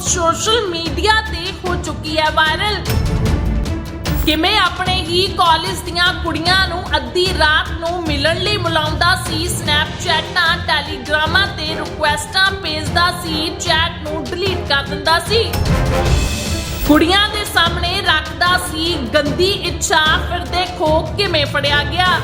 Social media ਤੇ ਹੋ ਚੁੱਕੀ ਹੈ ਵਾਇਰਲ। ਕਿਵੇਂ ਆਪਣੇ ਹੀ ਕਾਲਜ ਦੀਆਂ ਕੁੜੀਆਂ ਨੂੰ ਅੱਧੀ ਰਾਤ ਨੂੰ ਮਿਲਣ ਲਈ ਬੁਲਾਉਂਦਾ ਸੀ ਸਨੈਪਚੈਟਾਂ ਟੈਲੀਗ੍ਰਾਮਾਂ ਤੇ ਰਿਕੁਐਸਟਾਂ ਭੇਜਦਾ ਸੀ ਚੈਟ ਨੂੰ ਡਿਲੀਟ ਕਰ ਦਿੰਦਾ ਸੀ। ਕੁੜੀਆਂ ਦੇ ਸਾਹਮਣੇ ਰੱਖਦਾ ਸੀ, ਗੰਦੀ ਇੱਛਾ, ਫਿਰ ਦੇਖੋ ਕਿਵੇਂ ਫੜਿਆ ਗਿਆ।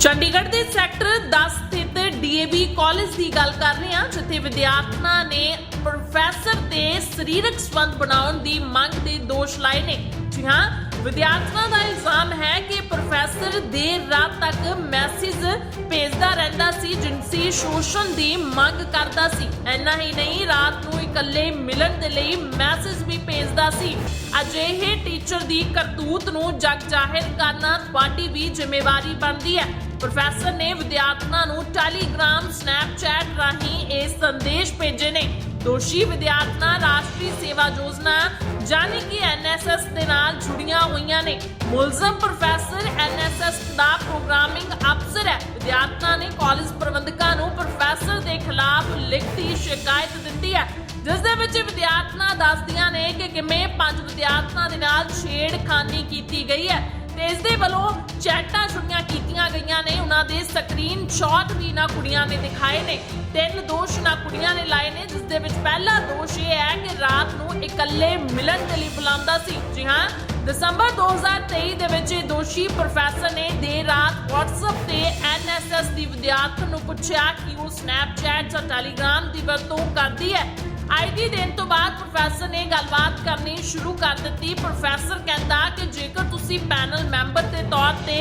ਚੰਡੀਗੜ੍ਹ ਦੇ ਸੈਕਟਰ 10 ਸਥਿਤ ਡੀਏਵੀ ਕਾਲਜ ਦੀ ਗੱਲ ਕਰ ਰਹੇ ਹਾਂ, ਜਿੱਥੇ ਵਿਦਿਆਰਥਣਾਂ ਨੇ ਪ੍ਰੋਫੈਸਰ ਤੇ ਸਰੀਰਕ ਸੰਬੰਧ ਬਣਾਉਣ ਦੀ ਮੰਗ ਦੇ ਦੋਸ਼ ਲਾਏ ਨੇ। ਜੀ ਹਾਂ, ਵਿਦਿਆਰਥਣਾਂ ਦਾ ਇਲਜ਼ਾਮ ਹੈ ਕਿ ਪ੍ਰੋਫੈਸਰ ਦੇਰ ਰਾਤ ਤੱਕ ਮੈਸੇਜ ਭੇਜਦਾ ਰਹਿੰਦਾ ਸੀ, ਜਿਨਸੀ ਸ਼ੋਸ਼ਣ ਦੀ ਮੰਗ ਕਰਦਾ ਸੀ। ਇੰਨਾ ਹੀ ਨਹੀਂ, ਰਾਤ ਨੂੰ ਇਕੱਲੇ ਮਿਲਣ ਦੇ ਲਈ ਮੈਸੇਜ ਵੀ ਭੇਜਦਾ ਸੀ। ਅਜਿਹੇ ਟੀਚਰ ਦੀ ਕਰਤੂਤ ਨੂੰ ਜਗ ਜਾਹਿਰ ਕਰਨਾ ਤੁਹਾਡੀ ਵੀ ਜ਼ਿੰਮੇਵਾਰੀ ਬਣਦੀ ਹੈ। ਪ੍ਰੋਫੈਸਰ ਨੇ ਵਿਦਿਆਰਥਣਾਂ ਨੂੰ ਟੈਲੀਗ੍ਰਾਮ, ਸਨੈਪਚੈਟ ਰਾਹੀਂ ਸੰਦੇਸ਼ ਭੇਜੇ ਨੇ। ਦੋਸ਼ੀ ਵਿਦਿਆਰਥਣਾਂ ਰਾਸ਼ਟਰੀ ਸੇਵਾ ਯੋਜਨਾ ਜਾਨੀ ਕਿ ਐਨਐਸਐਸ ਦੇ ਨਾਲ ਜੁੜੀਆਂ ਹੋਈਆਂ ਨੇ। ਮੁਲਜ਼ਮ ਪ੍ਰੋਫੈਸਰ ਐਨਐਸਐਸ ਦਾ ਪ੍ਰੋਗਰਾਮਿੰਗ ਅਫਸਰ ਹੈ। ਵਿਦਿਆਰਥਣਾਂ ਨੇ ਕਾਲਜ ਪ੍ਰਬੰਧਕਾਂ ਨੂੰ ਪ੍ਰੋਫੈਸਰ ਦੇ ਖਿਲਾਫ ਲਿਖਤੀ ਸ਼ਿਕਾਇਤ ਦਿੱਤੀ ਹੈ। ਜਿਸ ਦੇ ਵਿੱਚ ਵਿਦਿਆਰਥਣਾਂ ਦੱਸਦੀਆਂ ਨੇ ਕਿ ਕਿਵੇਂ ਪੰਜ ਵਿਦਿਆਰਥਣਾਂ ਦੇ ਨਾਲ ਛੇੜਖਾਨੀ ਕੀਤੀ ਗਈ ਹੈ ਤੇ ਇਸ ਦੇ ਵੱਲੋਂ ਚੈਟਾਂ ਛੁੱਟੀਆਂ ਕੀਤੀਆਂ ਗਈਆਂ ਨੇ। ਉਹਨਾਂ ਦੇ ਸਕਰੀਨ ਵੀ ਨਾ ਕੁੜੀਆਂ ਨੇ ਦਿਖਾਏ ਨੇ। ਤਿੰਨ ਦੋਸ਼ ਨਾ ਕੁੜੀਆਂ ਨੇ ਲਾਏ ਨੇ, ਜਿਸ ਦੇ ਵਿੱਚ ਪਹਿਲਾ ਦੋਸ਼ ਇਹ ਹੈ ਕਿ ਰਾਤ ਨੂੰ ਇਕੱਲੇ ਮਿਲਣ ਦੇ ਲਈ ਬੁਲਾਉਂਦਾ ਸੀ। ਜੀ ਹਾਂ, ਦਸੰਬਰ 2023 ਦੇ ਵਿੱਚ ਦੋਸ਼ੀ ਪ੍ਰੋਫੈਸਰ ਨੇ ਦੇਰ ਰਾਤ WhatsApp ਤੇ NSS ਦੀ ਵਿਦਿਆਰਥਣ ਨੂੰ ਪੁੱਛਿਆ ਕਿ ਉਹ Snapchat ਜਾਂ Telegram ਦੀ ਵਰਤੋਂ ਕਰਦੀ ਹੈ। ਆਈਡੀ ਦੇਣ ਤੋਂ ਬਾਅਦ ਪ੍ਰੋਫੈਸਰ ਨੇ ਗੱਲਬਾਤ ਕਰਨੀ ਸ਼ੁਰੂ ਕਰ ਦਿੱਤੀ। ਪ੍ਰੋਫੈਸਰ ਕਹਿੰਦਾ ਕਿ ਜੇਕਰ ਤੁਸੀਂ ਪੈਨਲ ਮੈਂਬਰ ਦੇ ਤੌਰ ਤੇ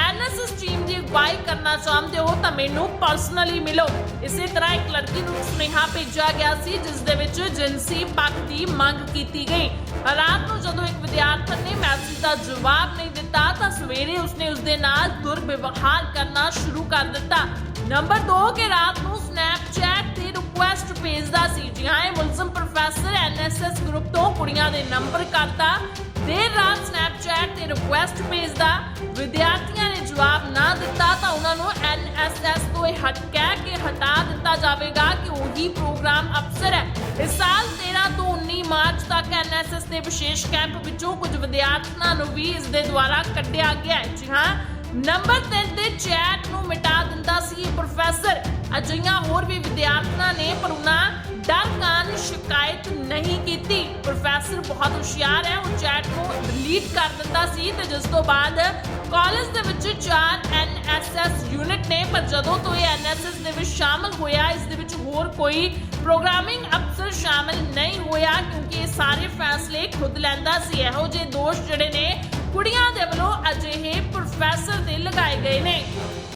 ਐਨਐਸਐਸ ਟੀਮ ਦੀ ਅਗਵਾਈ ਕਰਨਾ ਚਾਹੁੰਦੇ ਹੋ ਤਾਂ ਮੈਨੂੰ ਪਰਸਨਲੀ ਮਿਲੋ। ਇਸੇ ਤਰ੍ਹਾਂ ਇੱਕ ਲੜਕੀ ਨੂੰ ਸੁਨੇਹਾ ਭੇਜਿਆ ਗਿਆ ਸੀ, ਜਿਸ ਦੇ ਵਿੱਚ ਜਿੰਸੀ ਪੱਖ ਦੀ ਮੰਗ ਕੀਤੀ ਗਈ। ਰਾਤ ਨੂੰ ਜਦੋਂ ਇੱਕ ਵਿਦਿਆਰਥਣ ਨੇ ਮੈਸੇਜ ਦਾ ਜਵਾਬ ਨਹੀਂ ਦਿੱਤਾ ਤਾਂ ਸਵੇਰੇ ਉਸਨੇ ਉਸ ਦੇ ਨਾਲ ਦੁਰਵਿਵਹਾਰ ਕਰਨਾ ਸ਼ੁਰੂ ਕਰ ਦਿੱਤਾ। ਨੰਬਰ 2 ਕਿ ਰਾਤ ਨੂੰ ਸਨੈਪਚੈਟ ਰਿਕੁਐਸਟ ਭੇਜਦਾ ਸੀ ਜੀ ਹਾਂ ਇਹ ਮੁਲਜ਼ਮ ਪ੍ਰੋਫੈਸਰ ਐਨਐਸਐਸ ਗਰੁੱਪ ਤੋਂ ਕੁੜੀਆਂ ਦੇ ਨੰਬਰ ਕਰਤਾ। ਦੇਰ ਰਾਤ ਸਨੈਪਚੈਟ ਤੇ ਰਿਕੁਐਸਟ ਭੇਜਦਾ ਵਿਦਿਆਰਥੀਆਂ ਨੇ ਜਵਾਬ ਨਾ ਦਿੱਤਾ ਤਾਂ ਉਹਨਾਂ ਨੂੰ ਐਨਐਸਐਸ ਤੋਂ ਇਹ ਹਟ ਕਹਿ ਹਟਾ ਦਿੱਤਾ ਜਾਵੇਗਾ ਕਿ ਉਹੀ ਪ੍ਰੋਗਰਾਮ ਅਫਸਰ ਹੈ। ਇਸ ਸਾਲ 13 ਤੋਂ 19 ਮਾਰਚ ਤੱਕ ਐਨਐਸਐਸ ਦੇ ਵਿਸ਼ੇਸ਼ ਕੈਂਪ ਵਿੱਚੋਂ ਕੁਝ ਵਿਦਿਆਰਥੀਆਂ ਨੂੰ ਵੀ ਇਸ ਦੇ ਦੁਆਰਾ ਕੱਢਿਆ ਗਿਆ ਜੀ ਹਾਂ ਨੰਬਰ 3 ਤੇ ਚੈਟ ਨੂੰ ਮਿਟਾ ਅਜਿਹੀਆਂ ਹੋਰ ਵੀ ਵਿਦਿਆਰਥਣਾਂ ਨੇ ਪਰ ਉਹਨਾਂ ਡਰ ਕਾਰਨ ਸ਼ਿਕਾਇਤ ਨਹੀਂ ਕੀਤੀ। ਪ੍ਰੋਫੈਸਰ ਬਹੁਤ ਹੁਸ਼ਿਆਰ ਹੈ, ਉਹ ਚੈਟ ਨੂੰ ਡਿਲੀਟ ਕਰ ਦਿੰਦਾ ਸੀ ਤੇ ਜਿਸ ਤੋਂ ਬਾਅਦ ਕਾਲਜ ਦੇ ਵਿੱਚ ਚਾਰ ਐਨਐਸਐਸ ਯੂਨਿਟ ਨੇ, ਪਰ ਜਦੋਂ ਤੋਂ ਇਹ ਐਨਐਸਐਸ ਦੇ ਵਿੱਚ ਸ਼ਾਮਲ ਹੋਇਆ, ਇਸ ਦੇ ਵਿੱਚ ਹੋਰ ਕੋਈ ਪ੍ਰੋਗਰਾਮਿੰਗ ਅਫਸਰ ਸ਼ਾਮਲ ਨਹੀਂ ਹੋਇਆ, ਕਿਉਂਕਿ ਇਹ ਸਾਰੇ ਫੈਸਲੇ ਖੁਦ ਲੈਂਦਾ ਸੀ। ਇਹੋ ਜਿਹੇ ਦੋਸ਼ ਜਿਹੜੇ ਨੇ ਕੁੜੀਆਂ ਦੇ ਵੱਲੋਂ ਅਜਿਹੇ ਪ੍ਰੋਫੈਸਰ ਤੇ ਲਗਾਏ ਗਏ ਨੇ।